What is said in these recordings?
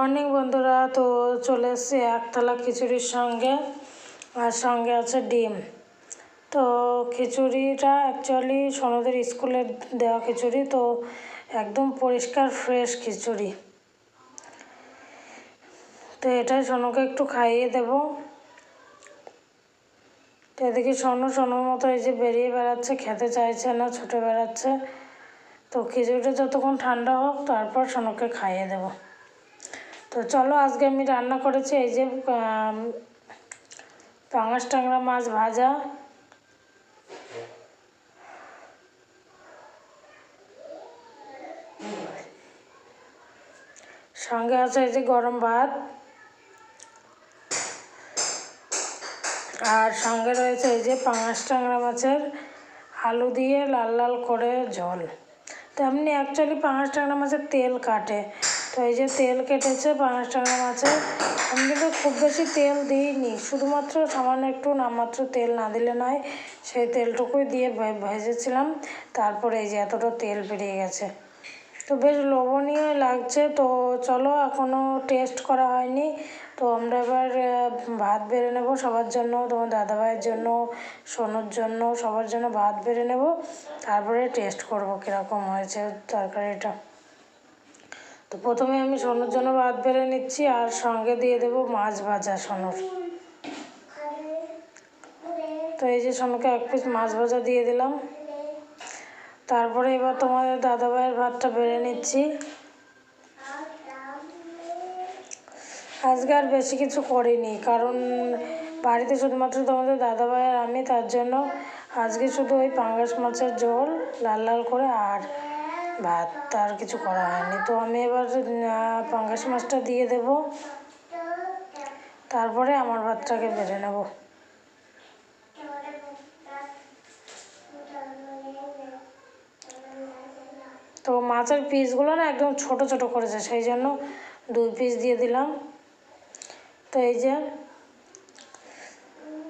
Morning বন্ধুরা। তো চলে এসেছি একতলা খিচুড়ির সঙ্গে। আর সঙ্গে আছে ডিম। তো খিচুড়িটা অ্যাকচুয়ালি সোনদের স্কুলে দেওয়া খিচুড়ি, তো একদম পরিষ্কার ফ্রেশ খিচুড়ি। তো এটাই সোনুকে একটু খাইয়ে দেব। তো এদিকে সোনু, সোনুর মতো এই যে বেরিয়ে বেড়াচ্ছে, খেতে চাইছে না, ছুটে বেড়াচ্ছে। তো খিচুড়িটা যতক্ষণ ঠান্ডা হোক, তারপর সোনুকে খাইয়ে দেবো। তো চলো আজকে আমি রান্না করেছি এই যে পাঙাশ টাংরা মাছ ভাজা। সঙ্গে আছে এই যে গরম ভাত। আর সঙ্গে রয়েছে এই যে পাঙাশ টাংরা মাছের আলু দিয়ে লাল লাল করে ঝোল। তো এমনি অ্যাকচুয়ালি পাঙাশ টাংরা মাছের তেল কাটে। তো এই যে তেল কেটেছে পাঙাশ টাংরা মাছের। আমি কিন্তু খুব বেশি তেল দিইনি, শুধুমাত্র সামান্য একটু নামমাত্র তেল না দিলে নয়, সেই তেলটুকুই দিয়ে ভেজেছিলাম। তারপরে এই যে এতটা তেল বেরিয়ে গেছে। তো বেশ লোভনীয় লাগছে। তো চলো এখনও টেস্ট করা হয়নি। তো আমরা এবার ভাত বেড়ে নেব সবার জন্য, তোমার দাদাভাইয়ের জন্য, সোনুর জন্য, সবার জন্য ভাত বেড়ে নেব। তারপরে টেস্ট করব কীরকম হয়েছে তরকারিটা। তো প্রথমে আমি সোনুর জন্য ভাত বেড়ে নিচ্ছি আর সঙ্গে দিয়ে দেবো মাছ ভাজা সোনুর। তো এই যে সোনুকে এক পিস মাছ ভাজা দিয়ে দিলাম। তারপরে এবার তোমাদের দাদাভাইয়ের ভাতটা বেড়ে নিচ্ছি। আজকে আর বেশি কিছু করিনি, কারণ বাড়িতে শুধুমাত্র তোমাদের দাদাভাই আর আমি, তার জন্য আজকে শুধু ওই পাঙ্গাস মাছের ঝোল, লাল লাল করে আর ভাত আর কিছু করা হয়নি। তো আমি এবার পাঙ্গাস মাছটা দিয়ে দেব। তারপরে আমার ভাতটাকে বেড়ে নেব। তো মাছের পিসগুলো না একদম ছোট ছোট করেছে, সেই জন্য দুই পিস দিয়ে দিলাম। তো এই যে,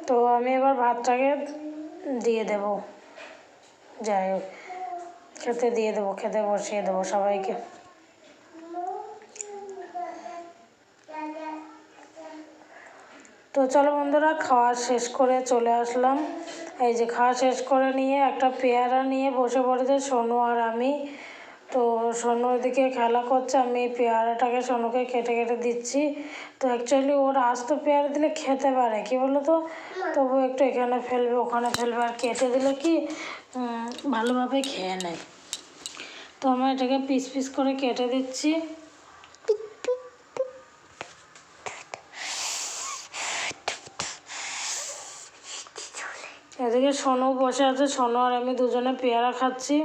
তো আমি এবার ভাতটাকে দিয়ে দেব। যাই হোক। খেতে দিয়ে দেবো, খেতে বসিয়ে দেবো সবাইকে। তো চলো বন্ধুরা, খাওয়া শেষ করে চলে আসলাম। এই যে খাওয়া শেষ করে নিয়ে একটা পেয়ারা নিয়ে বসে পড়েছে সোনু আর আমি। তো সোনু এদিকে খেলা করছে, আমি পেয়ারাটাকে সোনুকে কেটে কেটে দিচ্ছি। তো অ্যাকচুয়ালি ওর আস্ত পেয়ারা দিলে খেতে পারে, কি বলো তো তবু একটু এখানে ফেলবে, ওখানে ফেলবে, আর কেটে দিলে কি ভালোভাবে খেয়ে নেয়। তো আমি এটাকে পিস পিস করে কেটে দিচ্ছি। এদিকে সোনু বসে আছে সোনু আর আমি দুজনে পেয়ারা খাচ্ছি।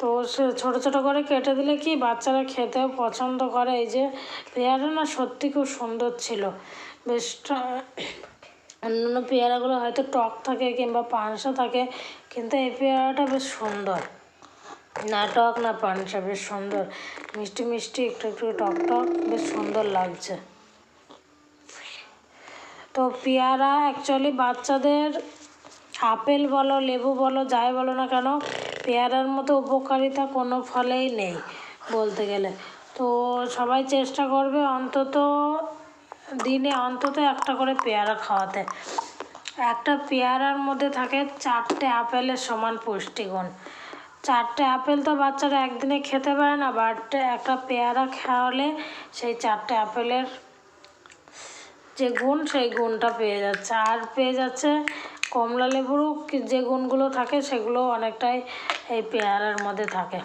তো ছোটো ছোটো করে কেটে দিলে কি বাচ্চারা খেতেও পছন্দ করে? এই যে পেয়ারা না সত্যি খুব সুন্দর ছিল। বেশ অন্যান্য পেয়ারাগুলো হয়তো টক থাকে কিংবা পানসা থাকে, কিন্তু এই পেয়ারাটা বেশ সুন্দর। না টক, না পানসা, বেশ সুন্দর। মিষ্টি মিষ্টি, একটু একটু টক টক, বেশ সুন্দর লাগছে। তো পেয়ারা অ্যাকচুয়ালি বাচ্চাদের আপেল বলো, লেবু বলো, যাই বলো না কেন পেয়ারার মতো উপকারিতা কোনো ফলেই নেই বলতে গেলে। তো সবাই চেষ্টা করবে অন্তত দিনে অন্তত একটা করে পেয়ারা খাওয়াতে। একটা পেয়ারার মধ্যে থাকে চারটে আপেলের সমান পুষ্টিগুণ। চারটে আপেল তো বাচ্চারা একদিনে খেতে পারে না বাট একটা পেয়ারা খাওয়ালে সেই চারটে আপেলের যে গুণ, সেই গুণটা পেয়ে যাচ্ছে। আর পেয়ে যাচ্ছে কমলা লেবুরও যে গুণগুলো থাকে সেগুলো অনেকটাই এই পেয়ারার মধ্যে থাকে।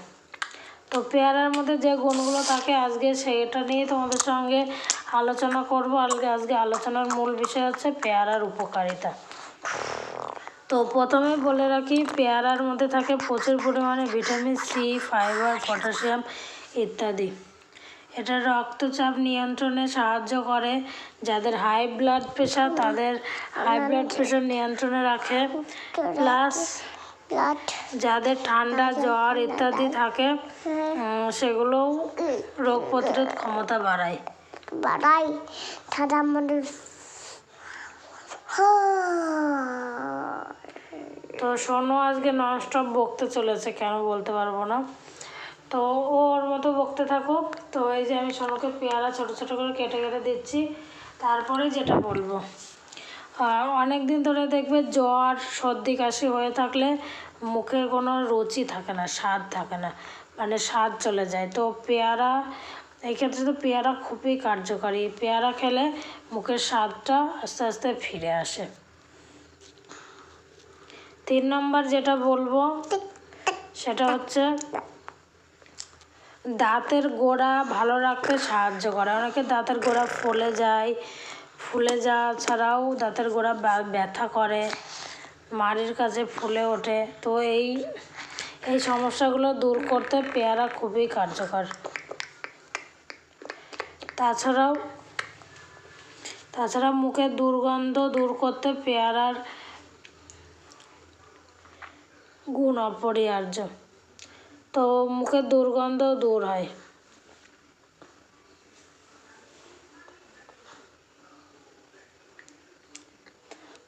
তো পেয়ারার মধ্যে যে গুণগুলো থাকে আজকে সেটা নিয়ে তোমাদের সঙ্গে আলোচনা করব। আজকে আজকে আলোচনার মূল বিষয় হচ্ছে পেয়ারার উপকারিতা। তো প্রথমে বলে রাখি, পেয়ারার মধ্যে থাকে প্রচুর পরিমাণে ভিটামিন সি, ফাইবার, পটাশিয়াম ইত্যাদি। এটা রক্তচাপ নিয়ন্ত্রণে সাহায্য করে যাদের হাই ব্লাড প্রেশার তাদের হাই ব্লাড প্রেশার নিয়ন্ত্রণে রাখে। প্লাস যাদের ঠান্ডা জ্বর ইত্যাদি থাকে উম, সেগুলোও রোগ প্রতিরোধ ক্ষমতা বাড়ায়। বাড়াই ঠান্ডা মধ্যে তো সোনু আজকে ননস্টপ বকতে চলেছে কেন বলতে পারব না। তো ও ওর মতো বকতে থাকুক। তো এই যে আমি সোনুকে পেয়ারা ছোট ছোট করে কেটে কেটে দিচ্ছি তারপরে যেটা বলব। অনেক দিন ধরে দেখবে জ্বর, সর্দি, কাশি হয়ে থাকলে মুখের কোনো রুচি থাকে না, স্বাদ থাকে না মানে স্বাদ চলে যায়। তো পেয়ারা, এই ক্ষেত্রে তো পেয়ারা খুবই কার্যকারী। পেয়ারা খেলে মুখের স্বাদটা আস্তে আস্তে ফিরে আসে। তিন নম্বর যেটা বলব, সেটা হচ্ছে দাঁতের গোড়া ভালো রাখতে সাহায্য করে। অনেকে দাঁতের গোড়া ফুলে যায়, ফুলে যাওয়া ছাড়াও দাঁতের গোড়া ব্যা- ব্যথা করে, মাড়ির কাছে ফুলে ওঠে। তো এই এই সমস্যাগুলো দূর করতে পেয়ারা খুবই কার্যকর। তাছাড়াও, তাছাড়া মুখের দুর্গন্ধ দূর করতে পেয়ারার গুণ অপরিহার্য। তো মুখের দুর্গন্ধ দূর হয়।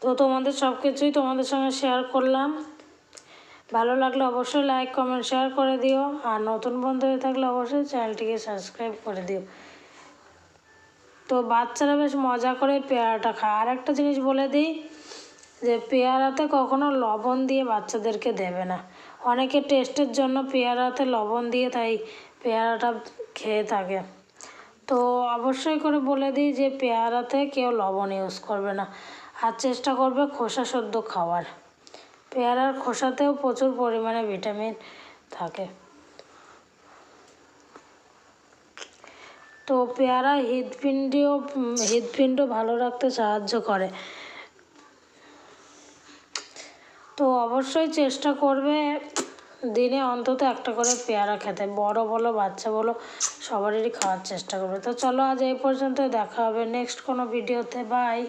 তো তোমাদের সব কিছুই তোমাদের সঙ্গে শেয়ার করলাম। ভালো লাগলে অবশ্যই লাইক কমেন্ট শেয়ার করে দিও। আর নতুন বন্ধু হয়ে থাকলে অবশ্যই চ্যানেলটিকে সাবস্ক্রাইব করে দিও। তো বাচ্চারা বেশ মজা করে পেয়ারাটা খায়। আর একটা জিনিস বলে দিই, যে পেয়ারাতে কখনো লবণ দিয়ে বাচ্চাদেরকে দেবে না। অনেকে টেস্টের জন্য পেয়ারাতে লবণ দিয়ে তাই পেয়ারাটা খেয়ে থাকে। তো অবশ্যই করে বলে দিই যে পেয়ারাতে কেউ লবণ ইউজ করবে না। আর চেষ্টা করবে খোসা সদ্য খাওয়ার। পেয়ারার খোসাতেও প্রচুর পরিমাণে ভিটামিন থাকে। তো পেয়ারা হৃদপিণ্ডও হৃদপিণ্ড ভালো রাখতে সাহায্য করে। তো অবশ্যই চেষ্টা করবে। দিনে অন্তত একটা করে পেয়ারা খেতে। বড় বলো, বাচ্চা বলো, সবারই খাওয়ার চেষ্টা করবে। তো চলো আজ এই পর্যন্ত দেখা হবে নেক্সট কোনো ভিডিওতে বাই